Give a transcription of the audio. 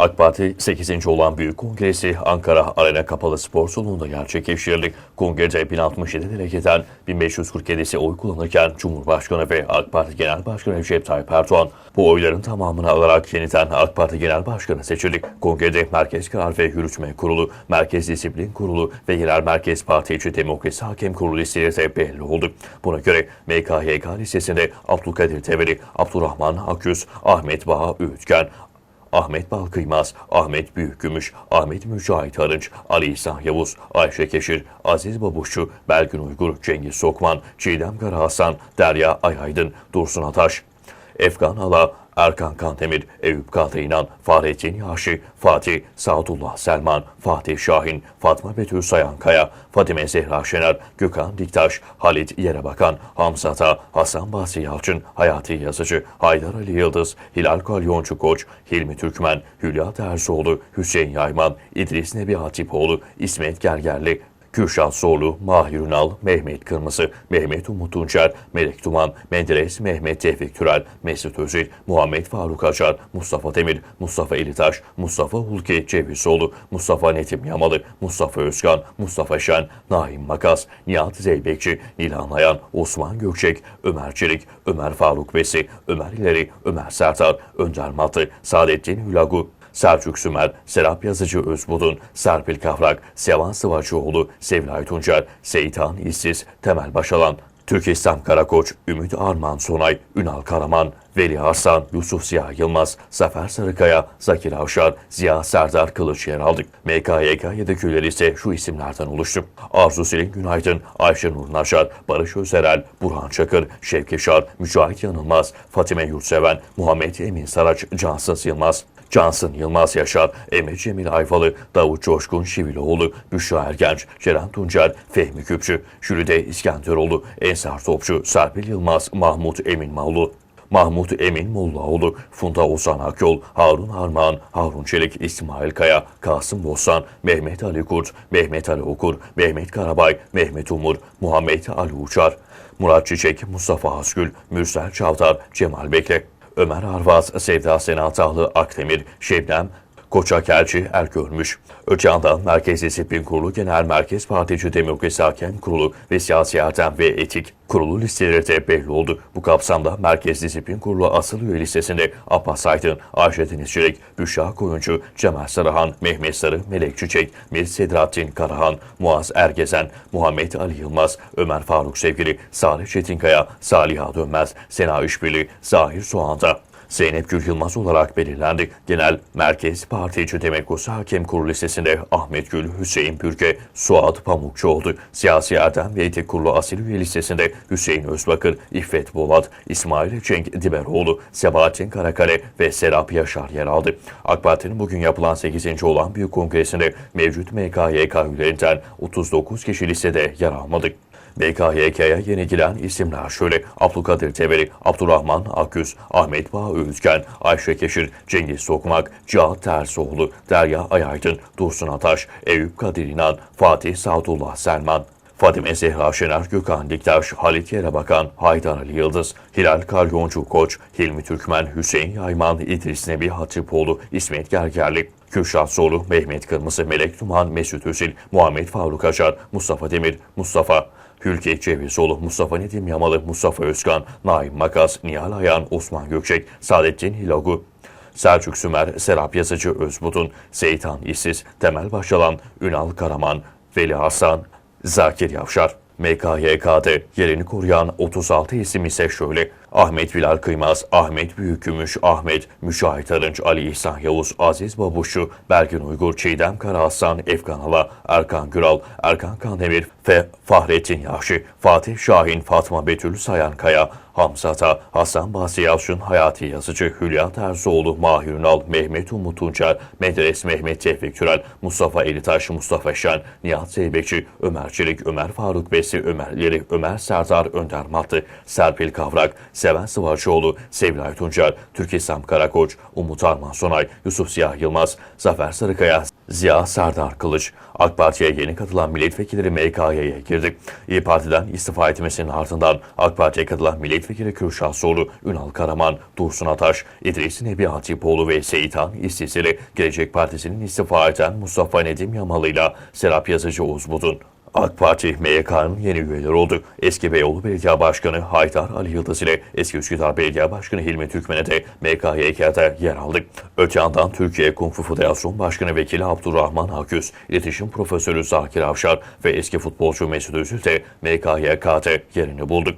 AK Parti 8. olan Büyük Kongresi Ankara Arena Kapalı Spor Salonu'nda gerçekleştirildi. Kongrede 1067 delegeden 1547'si oy kullanırken Cumhurbaşkanı ve AK Parti Genel Başkanı Recep Tayyip Erdoğan bu oyların tamamını alarak yeniden AK Parti Genel Başkanı seçildi. Kongrede Merkez Karar ve Yürütme Kurulu, Merkez Disiplin Kurulu ve Genel Merkez Parti İçi Demokrasi Hakem Kurulu listeleri de belli oldu. Buna göre MKYK listesinde Abdülkadir Teveri, Abdurrahman Akyüz, Ahmet Baha Öğütken, Ahmet Balkıymaz, Ahmet Büyükgümüş, Ahmet Mücahit Arınç, Ali İhsan Yavuz, Ayşe Keşir, Aziz Babuşçu, Belgün Uygur, Cengiz Sokman, Çiğdem Karahasan, Derya Ayaydın, Dursun Ataş, Efkan Ala, Erkan Kantemir, Eyüp Katainan, Fahrettin Yaşı, Fatih, Saadullah Selman, Fatih Şahin, Fatma Betül Sayankaya, Fatime Zehra Şener, Gökhan Diktaş, Halit Yerebakan, Hamza Ata, Hasan Bahsi Yalçın, Hayati Yazıcı, Haydar Ali Yıldız, Hilal Kalyoncu Koç, Hilmi Türkmen, Hülya Tersoğlu, Hüseyin Yayman, İdris Nebi Hatipoğlu, İsmet Gergerli, Kürşat Zorlu, Mahir Ünal, Mehmet Kırmızı, Mehmet Umut Tunçer, Melek Duman, Menderes, Mehmet Tevfik Türel, Mesut Özil, Muhammed Faruk Acar, Mustafa Demir, Mustafa Elitaş, Mustafa Hulki Cevizoğlu, Mustafa Netim Yamalı, Mustafa Özkan, Mustafa Şen, Naim Makas, Nihat Zeybekçi, Nilhan Ayan, Osman Gökçek, Ömer Çelik, Ömer Faruk Besi, Ömer İleri, Ömer Sertar, Önder Matı, Saadettin Hülagu, Selçuk Sümer, Serap Yazıcı Özbudun, Serpil Kavrak, Sevan Sıvacıoğlu, Sevilay Tuncer, Seyitan İşsiz, Temel Başalan, Türk İslam Karakoç, Ümit Arman Sonay, Ünal Karaman, Veli Hasan, Yusuf Ziya Yılmaz, Zafer Sarıkaya, Zakir Avşar, Ziya Serdar Kılıç yer aldık. MKYK yedeküleri ise şu isimlerden oluştu. Arzu Selin Günaydın, Ayşe Nur Naşar, Barış Özerel, Burhan Çakır, Şevki Şar, Mücahit Yanılmaz, Fatime Yurtseven, Muhammed Emin Saraç, Cansız Yılmaz, Cansın Yılmaz Yaşar, Emre Cemil Ayvalı, Davut Coşkun Şiviloğlu, Büşra Ergenç, Ceren Tuncer, Fehmi Küpçü, Jülide İskenderoğlu, Ensar Topçu, Serpil Yılmaz, Mahmut Emin Mağlu, Mahmut Emin Mollaoğlu, Funda Ozan Akyol, Harun Armağan, Harun Çelik, İsmail Kaya, Kasım Bostan, Mehmet Ali Kurt, Mehmet Ali Okur, Mehmet Karabay, Mehmet Umur, Muhammed Ali Uçar, Murat Çiçek, Mustafa Hasgül, Mürsel Çavdar, Cemal Bekle, Ömer Arvaz, Sevda Senatahlı Akdemir, Şebnem, Koçak Elçi Ergörmüş. Öte yandan Merkez Disiplin Kurulu Genel Merkez Partici Demokrasi Hakem Kurulu ve Siyasi Erdem ve Etik Kurulu listeleri de belli oldu. Bu kapsamda Merkez Disiplin Kurulu asıl üye listesinde Abbas Aydın, Ayşe Deniz Çelik, Büşra Koyuncu, Cemal Sarıhan, Mehmet Sarı, Melek Çiçek, Mir Sedrattin Karahan, Muaz Ergezen, Muhammed Ali Yılmaz, Ömer Faruk Sevgili, Salih Çetinkaya, Saliha Dönmez, Sena İşbirliği, Zahir Soğan'da. Zeynep Gül Yılmaz olarak belirlendi. Genel Merkez Partici Demokrasi Hakem Kurulu listesinde Ahmet Gül, Hüseyin Pürke, Suat Pamukçu oldu. Siyasi Erdem ve Etik Kurulu Asil Üye listesinde Hüseyin Özbakır, İffet Bolat, İsmail Cenk Diberoğlu, Sebahattin Karakale ve Serap Yaşar yer aldı. AK Parti'nin bugün yapılan 8. olan Büyük Kongresi'nde mevcut MKYK üyelerinden 39 kişi listede yer almadı. BKYK'ya yeni giren isimler şöyle. Abdülkadir Teveri, Abdurrahman Aküz, Ahmet Bağ Özgen, Ayşe Keşir, Cengiz Sokmak, Cihat Tersoğlu, Derya Ayaydın, Dursun Ataş, Eyüp Kadir İnan, Fatih Saadullah Selman, Fadime Zehra Şener, Gökhan Diktaş, Halit Yerebakan, Haydar Ali Yıldız, Hilal Kalyoncu Koç, Hilmi Türkmen, Hüseyin Yayman, İdris Nebi Hatipoğlu, İsmet Gergerli, Kürşat Zorlu, Mehmet Kırmızı, Melek Duman, Mesut Özil, Muhammed Faruk Acar, Mustafa Demir, Mustafa Hülki Cevizoğlu, Mustafa Nedim Yamalı, Mustafa Özkan, Naim Makas, Nihal Ayan, Osman Gökçek, Saadettin Hilagu, Selçuk Sümer, Serap Yazıcı Özbudun, Seyitan İşsiz, Temel Başalan, Ünal Karaman, Veli Hasan, Zakir Yavşar. MKYK'de yerini koruyan 36 isim ise şöyle. Ahmet Bilal Kıymaz, Ahmet Büyükgümüş, Ahmet, Müşahit Arınç, Ali İhsan Yavuz, Aziz Babuşçu, Belgin Uygur, Çiğdem Karahasan, Efkan Hala, Erkan Güral, Erkan Kandemir ve Fahrettin Yahşi, Fatih Şahin, Fatma Betül Sayankaya, Hamza Ata, Hasan Bahsi Yalçın, Hayati Yazıcı, Hülya Terzoğlu, Mahir Ünal, Mehmet Umut Tunçer, Medres Mehmet Tevfik Türel, Mustafa Elitaş, Mustafa Şen, Nihat Zeybekçi, Ömer Çelik, Ömer Faruk Besi, Ömer Yeri, Ömer Serdar Önder Mattı, Serpil Kavrak, Seven Sıvaçoğlu, Sevilay Tuncer, Türk İslam Karakoç, Umut Arman Sonay, Yusuf Siyah Yılmaz, Zafer Sarıkaya, Ziya Serdar Kılıç, AK Parti'ye yeni katılan milletvekilleri MKY'ye girdi. İyi Parti'den istifa etmesinin ardından AK Parti'ye katılan milletvekili Kürşat Soğlu, Ünal Karaman, Dursun Ataş, İdris Nebi Hatipoğlu ve Seyitan İstisili, Gelecek Partisi'nin istifa eden Mustafa Nedim Yamalı ile Serap Yazıcı Uzbudun. AK Parti MYK'nın yeni üyeleri oldu. Eski Beyoğlu Belediye Başkanı Haydar Ali Yıldız ile eski Üsküdar Belediye Başkanı Hilmi Türkmen'e de MKYK'de yer aldık. Öte yandan Türkiye Kung Fu Federasyonu Başkanı Vekili Abdurrahman Aküz, İletişim Profesörü Zakir Avşar ve eski futbolcu Mesut Özil de MKYK'de yerini bulduk.